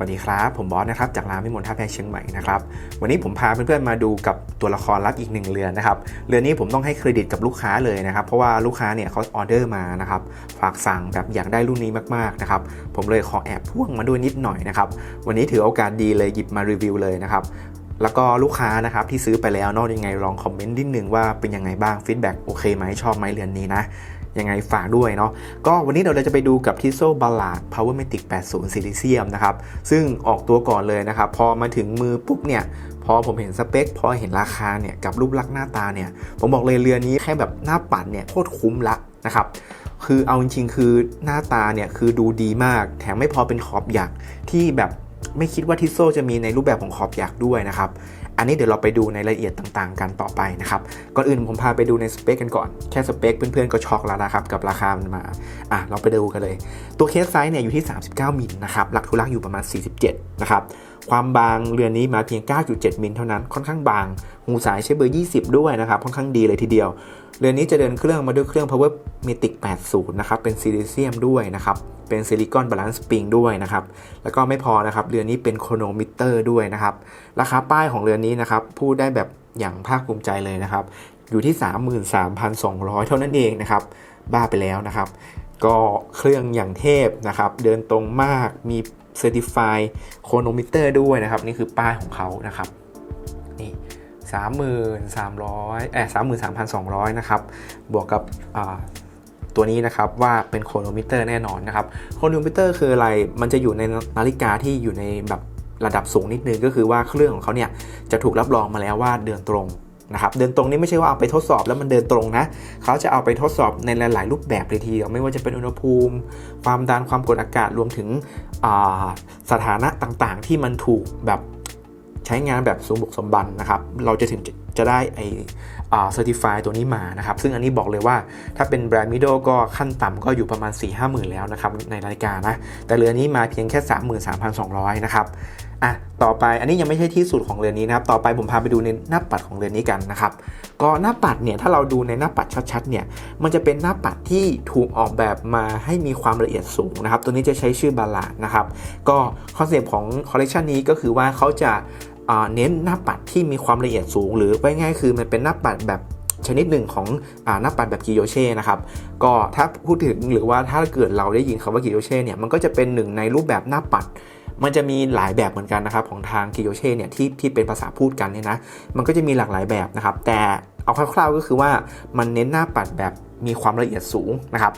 วัสดีครับ ผมบอสนะครับ จากร้านวิมลท่าแพเชียงใหม่นะครับ วันนี้ผมพาเพื่อนๆมาดูกับตัวละครลับอีกหนึ่งเรือนนะครับ เรือนนี้ผมต้องให้เครดิตกับลูกค้าเลยนะครับ เพราะว่าลูกค้าเนี่ยเขาออเดอร์มานะครับ ฝากสั่งแบบอยากได้รุ่นนี้มากๆนะครับ ผมเลยขอแอบพ่วงมาด้วยนิดหน่อยนะครับ วันนี้ถือโอกาสดีเลยหยิบมารีวิวเลยนะครับแล้วก็ลูกค้านะครับที่ซื้อไปแล้วนอกยังไงลองคอมเมนต์นิดนึงว่าเป็นยังไงบ้างฟีดแบ็กโอเคไหมชอบไหมเรือนนี้นะ ยังไงฝากด้วยเนาะก็วันนี้เราจะไปดูกับ t i s o Ballad Powermatic 80 Silicium นะครับ ซึ่งออกตัวก่อนเลยนะครับ พอมาถึงมือปุ๊บเนี่ย พอผมเห็นสเปค พอเห็นราคาเนี่ย กับรูปลักษณ์หน้าตาเนี่ย ผมบอกเลยเรือนนี้แค่แบบหน้าปัดเนี่ยโคตรคุ้มละนะครับคือเอาจริงๆคือหน้าตาเนี่ยคือดูดีมาก แถมไม่พอเป็นขอบหยักที่แบบไม่คิดว่าทิโซจะมีในรูปแบบของขอบหยักด้วยนะครับ อันนี้เดี๋ยวเราไปดูในรายละเอียดต่างๆ กันต่อไปนะครับ ก่อนอื่นผมพาไปดูในสเปคกันก่อน แค่สเปคเพื่อนๆก็ช็อกแล้วนะครับกับราคามันมา อะเราไปดูกันเลย ตัวเคสไซส์เนี่ยอยู่ที่ 39 มิลนะครับหลักทุลักอยู่ประมาณ 47 นะครับ ความบางเรือนนี้มาเพียง 9.7 มิลเท่านั้น ค่อนข้างบาง หูสายใช้เบอร์ 20 ด้วยนะครับ ค่อนข้างดีเลยทีเดียว เรือนนี้จะเดินเครื่องมาด้วยเครื่อง Power Matic 80 นะครับ เป็นซิลิเซียมด้วยนะครับ เป็นซิลิคอนบาลานซ์สปริงด้วยนะครับ แล้วก็ไม่พอนะครับ เรือนนี้เป็นโครโนมิเตอร์ด้วยนะครับ ราคาป้ายของเรือนนี้นะครับพูดได้แบบอย่างภาคภูมิใจเลยนะครับ อยู่ที่ 33,200 เท่านั้นเองนะครับ บ้าไปแล้วนะครับ ก็เครื่องอย่างเทพนะครับ เดินตรงมาก มีเซอร์ติฟายโครโนมิเตอร์ด้วยนะครับ นี่คือป้ายของเขานะครับนี่33,300เอ่อ33,200 นะครับ บวกกับอ่า ตัวนี้นะครับว่าเป็นโครโนมิเตอร์แน่นอนนะครับโครโนมิเตอร์คืออะไรมันจะอยู่ในนาฬิกาที่อยู่ในแบบระดับสูงนิดนึงก็คือว่าเครื่องของเขาเนี่ยจะถูกรับรองมาแล้วว่าเดินตรงนะครับเดินตรงนี้ไม่ใช่ว่าเอาไปทดสอบแล้วมันเดินตรงนะ เขาจะเอาไปทดสอบในหลาย ๆ รูปแบบเลยทีเดียวไม่ว่าจะเป็นอุณหภูมิ ความดันความกดอากาศรวมถึงสถานะต่างๆ ที่มันถูกแบบใช้งานแบบสมบุกสมบันนะครับ เราจะถึงจะจะได้ไอ เซอร์ติฟายตัวนี้มานะครับ ซึ่งอันนี้บอกเลยว่าถ้าเป็นแบรนด์มิโดก็ขั้นต่ำก็อยู่ประมาณ 4 5 0 0 0 0 แล้วนะครับในนาฬิการนะ แต่เรือนนี้มาเพียงแค่ 33,200 นะครับอะต่อไปอันนี้ยังไม่ใช่ที่สุดของเรือนนี้นะครับ ต่อไปผมพาไปดูในหน้าปัดของเรือนนี้กันนะครับ ก็หน้าปัดเนี่ยถ้าเราดูในหน้าปัดชัดๆเนี่ย มันจะเป็นหน้าปัดที่ถูกออกแบบมาให้มีความละเอียดสูงนะครับ ตัวนี้จะใช้ชื่อบาลานนะครับ ก็คอนเซปต์ของคอลเลกชันนี้ก็คือว่าเขาจะ เน้นหน้าปัดที่มีความละเอียดสูง หรือไว่าง่ายคือมันเป็นหน้าปัดแบบชนิดหนึ่งของอหน้าปัดแบบกิโยเช่นะครับก็ถ้าพูดถึงหรือว่าถ้าเกิดเราได้ยินคำว่ากิโยเช่เนี่ยมันก็จะเป็นหนึ่งในรูปแบบหน้าปัด มันจะมีหลายแบบเหมือนกันนะครับของทางกิโยเช่เนี่ยที่ที่เป็นภาษาพูดกันเนี่ยนะมันก็จะมีหลากหลายแบบนะครับแต่เอาคร่าวๆก็คือว่ามันเน้นหน้าปัดแบบมีความละเอียดสูงนะครับ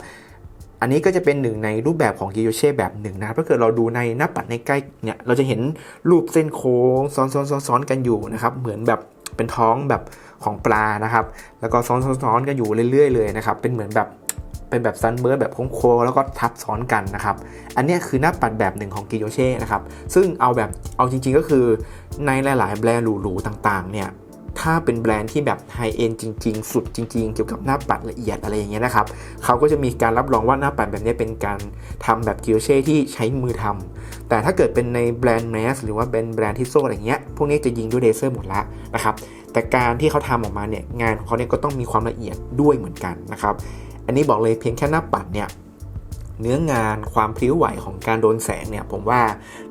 อันนี้ก็จะเป็นหนึ่งในรูปแบบของกิโยเช่แบบหนึ่งนะครับถ้าเกิดเราดูในหน้าปัดในใกล้เนี่ยเราจะเห็นรูปเส้นโค้งซ้อนๆซ้อนๆกันอยู่นะครับ เหมือนแบบเป็นท้องแบบของปลานะครับ แล้วก็ซ้อนๆกันอยู่เรื่อยๆเลยนะครับ เป็นเหมือนแบบเป็นแบบซันเบิร์ดแบบโค้งๆแล้วก็ทับซ้อนกันนะครับ อันนี้คือหน้าปัดแบบหนึ่งของกิโยเช่นะครับ ซึ่งเอาแบบเอาจริงๆก็คือในหลายๆแบรนด์หรูๆต่างๆเนี่ย ถ้าเป็นแบรนด์ที่แบบไฮเอ็นจริง ๆ สุดจริง ๆ เกี่ยวกับหน้าปัดละเอียดอะไรอย่างเงี้ยนะครับเขาก็จะมีการรับรองว่าหน้าปัดแบบนี้เป็นการทำแบบกิโยเช่ที่ใช้มือทำแต่ถ้าเกิดเป็นในแบรนด์แมสหรือว่าเป็นแบรนด์ที่โซ่อะไรเงี้ยพวกนี้จะยิงด้วยเลเซอร์หมดละนะครับแต่การที่เขาทำออกมาเนี่ยงานของเขาเนี่ยก็ต้องมีความละเอียดด้วยเหมือนกันนะครับอันนี้บอกเลยเพียงแค่หน้าปัดเนี่ย เนื้องานความพลิ้วไหวของการโดนแสงเนี่ยผมว่า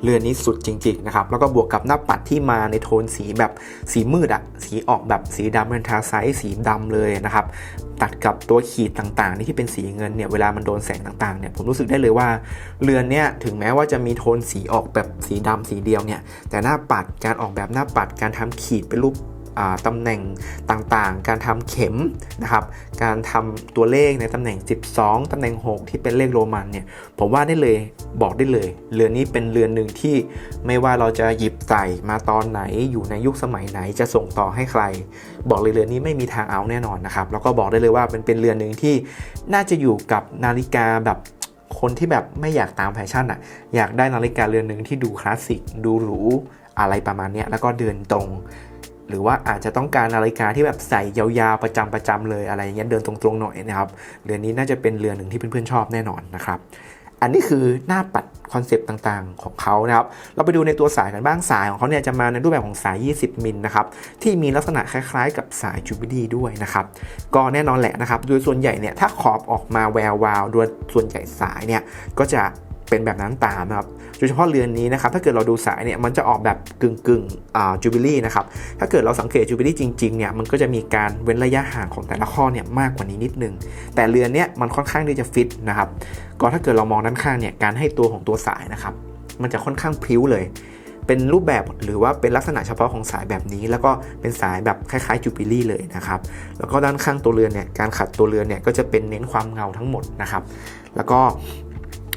เรือนนี้สุดจริง ๆ นะครับ แล้วก็บวกกับหน้าปัดที่มาในโทนสีแบบสีมืดอะสีออกแบบสีดำเป็นทาไซส์สีดำเลยนะครับ ตัดกับตัวขีดต่างๆที่เป็นสีเงินเนี่ยเวลามันโดนแสงต่างๆเนี่ยผมรู้สึกได้เลยว่าเรือนเนี่ยถึงแม้ว่าจะมีโทนสีออกแบบสีดำสีเดียวเนี่ยแต่หน้าปัดการออกแบบหน้าปัดการทำขีดเป็นรูป ตำแหน่งต่างๆ การทำเข็มนะครับ การทำตัวเลขในตำแหน่ง 12 ตำแหน่ง 6 ที่เป็นเลขโรมันเนี่ย ผมว่าได้เลยบอกได้เลย เรือนนี้เป็นเรือนหนึ่งที่ไม่ว่าเราจะหยิบใส่มาตอนไหนอยู่ในยุคสมัยไหนจะส่งต่อให้ใคร บอกเลยเรือนนี้ไม่มีทางเอาแน่นอนนะครับ แล้วก็บอกได้เลยว่าเป็นเป็นเรือนหนึ่งที่น่าจะอยู่กับนาฬิกาแบบคนที่แบบไม่อยากตามแฟชั่นอะ อยากได้นาฬิกาเรือนหนึ่งที่ดูคลาสสิก ดูหรู อะไรประมาณนี้แล้วก็เดินตรง หรือว่าอาจจะต้องการนาฬิกาที่แบบใส่ยาวๆประจำประจำเลยอะไรอย่างเงี้ยเดินตรงๆหน่อยนะครับเรือนนี้น่าจะเป็นเรือนหนึ่งที่เพื่อนๆชอบแน่นอนนะครับอันนี้คือหน้าปัดคอนเซปต์ต่างๆของเขานะครับ เราไปดูในตัวสายกันบ้างสายของเขาเนี่ยจะมาในรูปแบบของสาย 20 มิลนะครับ ที่มีลักษณะคล้ายๆ กับสายจูบิลีด้วยนะครับ ก็แน่นอนแหละนะครับ โดยส่วนใหญ่เนี่ยถ้าขอบออกมาแวววาวโดยส่วนใหญ่สายเนี่ยก็จะ เป็นแบบนั้นตามนะครับโดยเฉพาะเรือนนี้นะครับถ้าเกิดเราดูสายเนี่ยมันจะออกแบบกึ่งกึ่งจูบิลี่นะครับถ้าเกิดเราสังเกตจูบิลี่จริงๆเนี่ยมันก็จะมีการเว้นระยะห่างของแต่ละข้อเนี่ยมากกว่านี้นิดนึง แต่เรือนเนี้ยมันค่อนข้างที่จะฟิตนะครับก็ถ้าเกิดเรามองด้านข้างเนี่ยการให้ตัวของตัวสายนะครับมันจะค่อนข้างพริ้วเลยเป็นรูปแบบหรือว่าเป็นลักษณะเฉพาะของสายแบบนี้ แล้วก็เป็นสายแบบคล้ายๆจูบิลี่เลยนะครับแล้วก็ด้านข้างตัวเรือนเนี่ยการขัดตัวเรือนเนี่ยก็จะเป็นเน้นความเงาทั้งหมดนะครับ แล้วก็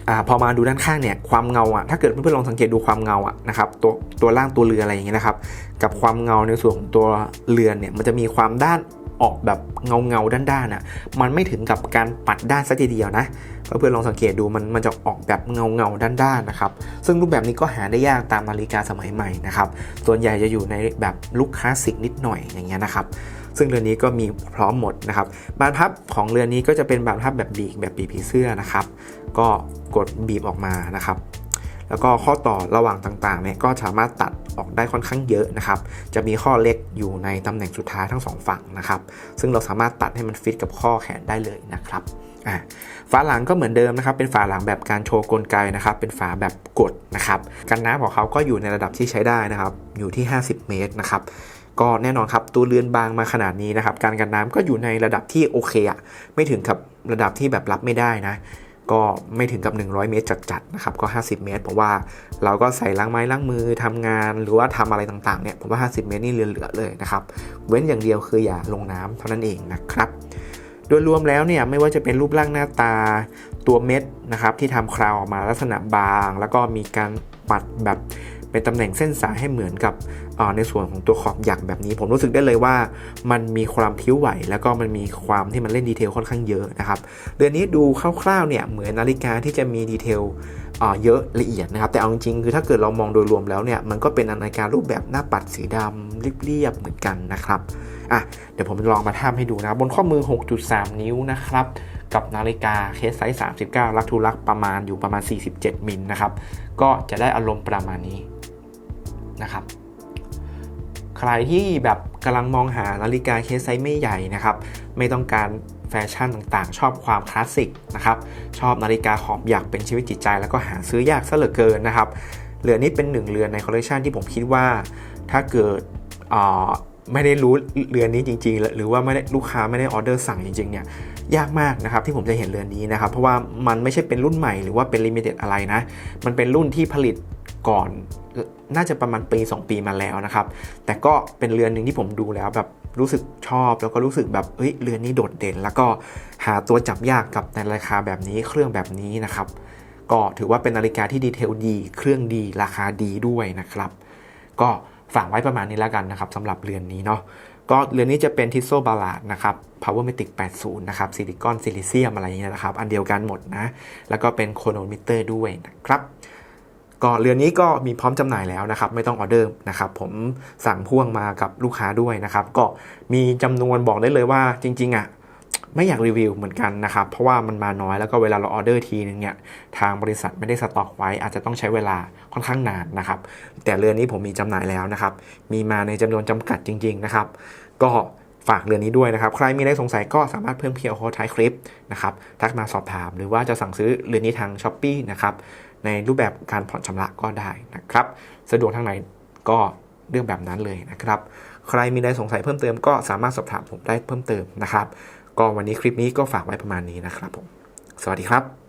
อพอมาดูด้านข้างเนี่ยความเงาอะถ้าเกิดเพื่อนๆลองสังเกตดูความเงาอะนะครับตัวตัวล่างตัวเรืออะไรอย่างเงี้ยนะครับกับความเงาในส่วนของตัวเรือนเนี่ยมันจะมีความด้านออกแบบเงาเงาๆด้านๆอะมันไม่ถึงกับการปัดด้านซะทีเดียวนะเพื่อนๆลองสังเกตดูมันมันจะออกแบบเงาเงาด้านๆนะครับซึ่งรูปแบบนี้ก็หาได้ยากตามนาฬิกาสมัยใหม่นะครับส่วนใหญ่จะอยู่ในแบบลุคคลาสสิกนิดหน่อยอย่างเงี้ยนะครับซึ่งเรือนนี้ก็มีพร้อมหมดนะครับบานพับของเรือนนี้ก็จะเป็นบานพับแบบบีกแบบปีผีเสื้อนะครับ ก็กดบีบออกมานะครับ แล้วก็ข้อต่อระหว่างต่างๆเนี่ยก็สามารถตัดออกได้ค่อนข้างเยอะนะครับ จะมีข้อเล็กอยู่ในตำแหน่งสุดท้ายทั้งสองฝั่งนะครับ ซึ่งเราสามารถตัดให้มันฟิตกับข้อแขนได้เลยนะครับอ่าฝาหลังก็เหมือนเดิมนะครับ เป็นฝาหลังแบบการโชว์กลไกนะครับ เป็นฝาแบบกดนะครับ กันน้ำของเขาก็อยู่ในระดับที่ใช้ได้นะครับ อยู่ที่ 50 เมตรนะครับ ก็แน่นอนครับ ตัวเรือนบางมาขนาดนี้นะครับ การกันน้ำก็อยู่ในระดับที่โอเคอะไม่ถึงกับระดับที่แบบรับไม่ได้นะ ก็ไม่ถึงกับ 100 เมตรจัดๆนะครับก็ 50 เมตร เพราะว่าเราก็ใส่ล้างไม้ล้างมือทำงานหรือว่าทำอะไรต่างๆเนี่ยผมว่า 50 เมตรนี่เหลือๆเลยนะครับเว้นอย่างเดียวคืออย่าลงน้ำเท่านั้นเองนะครับโดยรวมแล้วเนี่ยไม่ว่าจะเป็นรูปร่างหน้าตาตัวเม็ดนะครับที่ทำคราวออกมาลักษณะบาง แล้วก็มีการปัดแบบ เป็นตำแหน่งเส้นสายให้เหมือนกับในส่วนของตัวขอบหยักแบบนี้ ผมรู้สึกได้เลยว่ามันมีความพิ้วไหว แล้วก็มันมีความที่มันเล่นดีเทลค่อนข้างเยอะนะครับเรือนนี้ดูคร่าวๆเนี่ยเหมือนนาฬิกาที่จะมีดีเทลเยอะละเอียดนะครับแต่เอาจริงๆคือถ้าเกิดเรามองโดยรวมแล้วเนี่ยมันก็เป็นนาฬิการูปแบบหน้าปัดสีดำเรียบๆเหมือนกันนะครับอะเดี๋ยวผมลองมาทำให้ดูนะบบนข้อมือ 6.3 นิ้วนะครับกับนาฬิกาเคสไซส์ 39 ลักทูลักประมาณอยู่ประมาณ 47 มิลนะครับ ก็จะได้อารมณ์ประมาณนี้ นะครับ ใครที่แบบกำลังมองหานาฬิกาเคสไซส์ไม่ใหญ่นะครับ ไม่ต้องการแฟชั่นต่างๆ ชอบความคลาสสิกนะครับ ชอบนาฬิกาขอบอยากเป็นชีวิตจิตใจ แล้วก็หาซื้อยากซะเหลือเกินนะครับเรือนนี้เป็นหนึ่งเรือนในคอลเลคชันที่ผมคิดว่า ถ้าเกิด ไม่ได้รู้เรือนนี้จริง ๆ หรือว่าไม่ได้ลูกค้าไม่ได้ออเดอร์สั่งจริงๆเนี่ยยากมากนะครับที่ผมจะเห็นเรือนนี้นะครับ เพราะว่ามันไม่ใช่เป็นรุ่นใหม่หรือว่าเป็นลิมิเต็ดอะไรนะ มันเป็นรุ่นที่ผลิตก่อนน่าจะประมาณปี 2 ปีมาแล้วนะครับ แต่ก็เป็นเรือนหนึ่งที่ผมดูแล้วแบบรู้สึกชอบแล้วก็รู้สึกแบบเอ้ยเรือนนี้โดดเด่น แล้วก็หาตัวจับยากกับในราคาแบบนี้เครื่องแบบนี้นะครับ ก็ถือว่าเป็นนาฬิกาที่ดีเทลดี เครื่องดีราคาดีด้วยนะครับ ก็ ฝากไว้ประมาณนี้แล้วกันนะครับสำหรับเรือนนี้เนาะก็เรือนนี้จะเป็นทิโซบาลาดนะครับ Power Matic 80 นะครับซิลิคอนซิลิเซียมอะไรอย่างเงี้ยนะครับ อันเดียวกันหมดนะ แล้วก็เป็นโคโนมิเตอร์ด้วยนะครับ ก็เรือนนี้ก็มีพร้อมจำหน่ายแล้วนะครับ ไม่ต้องออเดอร์นะครับ ผมสั่งพ่วงมากับลูกค้าด้วยนะครับ ก็มีจำนวนบอกได้เลยว่าจริง ๆอะ ไม่อยากรีวิวเหมือนกันนะครับ เพราะว่ามันมาน้อยแล้วก็เวลาเราออเดอร์ทีนึงเนี่ยทางบริษัทไม่ได้สต็อกไว้ อาจจะต้องใช้เวลาค่อนข้างนานนะครับ แต่เรือนนี้ผมมีจำหน่ายแล้วนะครับ มีมาในจำนวนจำกัดจริง ๆนะครับ ก็ฝากเรือนนี้ด้วยนะครับ ใครมีอะไรสงสัยก็สามารถเพิ่มเพียวโค้ดท้ายคลิปนะครับทักมาสอบถาม หรือว่าจะสั่งซื้อเรือนนี้ทาง s h อ p e e นะครับในรูปแบบการผ่อนชำระก็ได้นะครับ สะดวกทางไหนก็เรื่องแบบนั้นเลยนะครับ ใครมีอะไรสงสัยเพิ่มเติมก็สามารถสอบถามผมได้เพิ่มเติมนะครับ ก็วันนี้คลิปนี้ก็ฝากไว้ประมาณนี้นะครับผม สวัสดีครับ